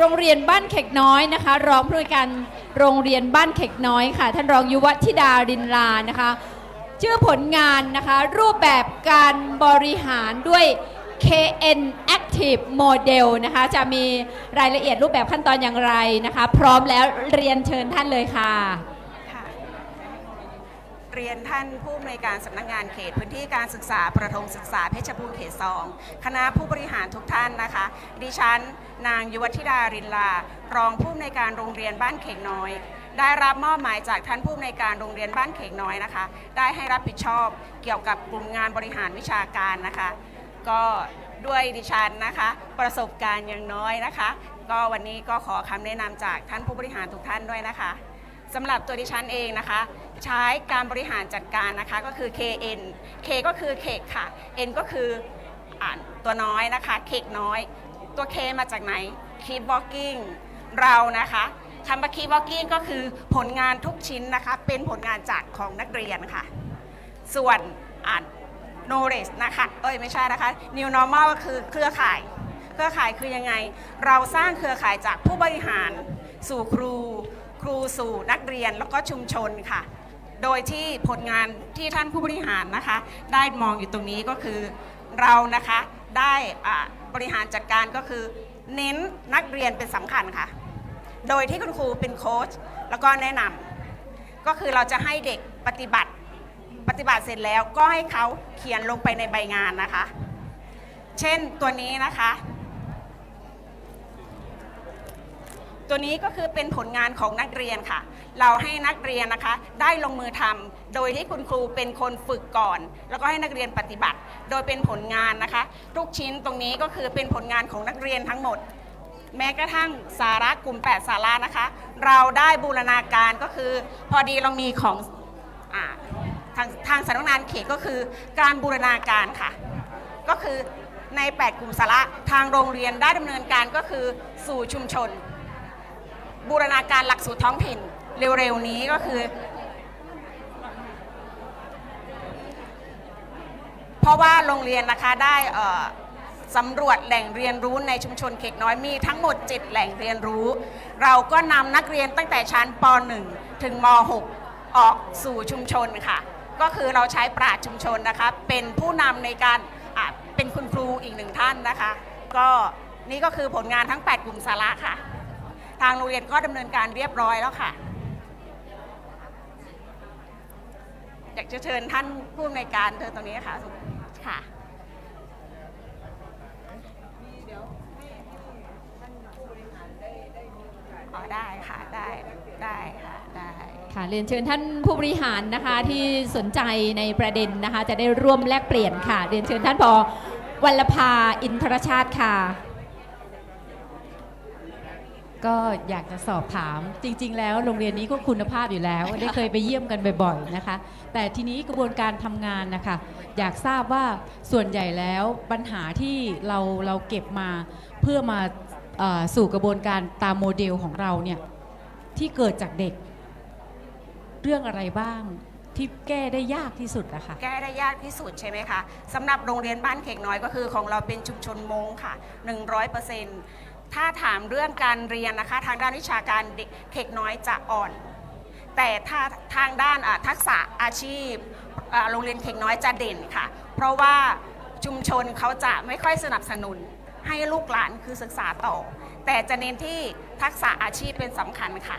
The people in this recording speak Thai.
โรงเรียนบ้านเข็กน้อยนะคะ รองผู้อำนวยการโรงเรียนบ้านเข็กน้อยค่ะ ท่านรองยุวธิดารินลานะคะ ชื่อผลงานนะคะ รูปแบบการบริหารด้วย KN Active Model นะคะ จะมีรายละเอียดรูปแบบขั้นตอนอย่างไรนะคะ พร้อมแล้วเรียนเชิญท่านเลยค่ะค่ะ เรียนท่านผู้อำนวยการสำนักงานเขตพื้นที่การศึกษาประถมศึกษาเพชรบูรณ์เขตสองคณะผู้บริหารทุกท่านนะคะ ดิฉัน นางยุวธิดารินลา รองผู้อำนวยการโรงเรียนบ้านเข่งน้อย ได้รับมอบหมายจากท่านผู้อำนวยการโรงเรียนบ้านเข่งน้อยนะคะ ได้ให้รับผิดชอบเกี่ยวกับกลุ่มงานบริหารวิชาการนะคะ ก็ด้วยดิฉันนะคะ ประสบการณ์อย่างน้อยนะคะ ก็วันนี้ก็ขอคำแนะนำจากท่านผู้บริหารทุกท่านด้วยนะคะสำหรับตัวดิฉันเองนะคะ ใช้การบริหารจัดการนะคะก็คือ KN K ก็คือเคกค่ะ N ก็คืออ่านตัวน้อยนะคะเคกน้อย ตัว K มาจากไหน Keep Walking เรานะคะคำว่า Keep Walking ก็คือผลงานทุกชิ้นนะคะ เป็นผลงานจากของนักเรียนค่ะ ส่วนอ่าน knowledge นะคะ เอ้ยไม่ใช่นะคะ new normal ก็คือเครือข่าย เครือข่ายคือยังไง เราสร้างเครือข่ายจากผู้บริหารสู่ครู ครูสู่นักเรียนแล้วก็ชุมชนค่ะ โดยที่ผลงานที่ท่านผู้บริหารนะคะ ได้มองอยู่ตรงนี้ก็คือเรานะคะได้บริหารจัดการก็คือเน้นนักเรียนเป็นสำคัญค่ะ โดยที่คุณครูเป็นโค้ชแล้วก็แนะนำก็คือเราจะให้เด็กปฏิบัติปฏิบัติเสร็จแล้วก็ให้เขาเขียนลงไปในใบงานนะคะ เช่นตัวนี้นะคะ ตัวนี้ก็คือเป็นผลงานของนักเรียนค่ะ เราให้นักเรียนนะคะ ได้ลงมือทำโดยที่คุณครูเป็นคนฝึกก่อน แล้วก็ให้นักเรียนปฏิบัติ โดยเป็นผลงานนะคะ ทุกชิ้นตรงนี้ก็คือเป็นผลงานของนักเรียนทั้งหมด แม้กระทั่งสาระกลุ่ม 8 สาระนะคะ เราได้บูรณาการก็คือ พอดีเรามีของอทางทางสำนักงานเขตก็คือการบูรณาการค่ะ ก็คือใน 8 กลุ่มสาระทางโรงเรียนได้ดำเนินการก็คือสู่ชุมชน บูรณาการหลักสูตรท้องถิ่นเร็วๆนี้ก็คือ เพราะว่าโรงเรียนนะคะได้สำรวจแหล่งเรียนรู้ในชุมชนเขกน้อยมีทั้งหมด 7 แหล่งเรียนรู้ เราก็นำนักเรียนตั้งแต่ชั้นป .1 ถึงม .6 ออกสู่ชุมชนค่ะ ก็คือเราใช้ปราชชุมชนนะคะ เป็นผู้นำในการเป็นคุณครูอีกหนึ่งท่านนะคะ ก็นี่ก็คือผลงานทั้ง 8 กลุ่มสาระค่ะ ทางโรงเรียนก็ดำเนินการเรียบร้อยแล้วค่ะอยากจะเชิญท่านผู้อำนวยการเธอตรงนี้ค่ะค่ะอ๋อได้ค่ะได้ได้ค่ะได้ค่ะเรียนเชิญท่านผู้บริหารนะคะที่สนใจในประเด็นนะคะ จะได้ร่วมแลกเปลี่ยนค่ะ เรียนเชิญท่านพอวัลภาอินทรชาติค่ะ ก็อยากจะสอบถามจริง ๆ แล้วโรงเรียนนี้ก็คุณภาพอยู่แล้ว ได้เคยไปเยี่ยมกันบ่อยๆนะคะ แต่ทีนี้กระบวนการทำงานนะคะอยากทราบว่าส่วนใหญ่แล้วปัญหาที่เราเราเก็บมาเพื่อมาเอ่อสู่กระบวนการตามโมเดลของเราเนี่ยที่เกิดจากเด็ก เรื่องอะไรบ้างที่แก้ได้ยากที่สุดนะคะ แก้ได้ยากที่สุดใช่ไหมคะสำหรับโรงเรียนบ้านเขกน้อยก็คือของเราเป็นชุมชนมงค่ะ 100% ถ้าถามเรื่องการเรียนนะคะ ทางด้านวิชาการเด็กเขกน้อยจะอ่อน แต่ถ้าทางด้านทักษะอาชีพโรงเรียนเขกน้อยจะเด่นค่ะ เพราะว่าชุมชนเขาจะไม่ค่อยสนับสนุนให้ลูกหลานคือศึกษาต่อ แต่จะเน้นที่ทักษะอาชีพเป็นสำคัญค่ะ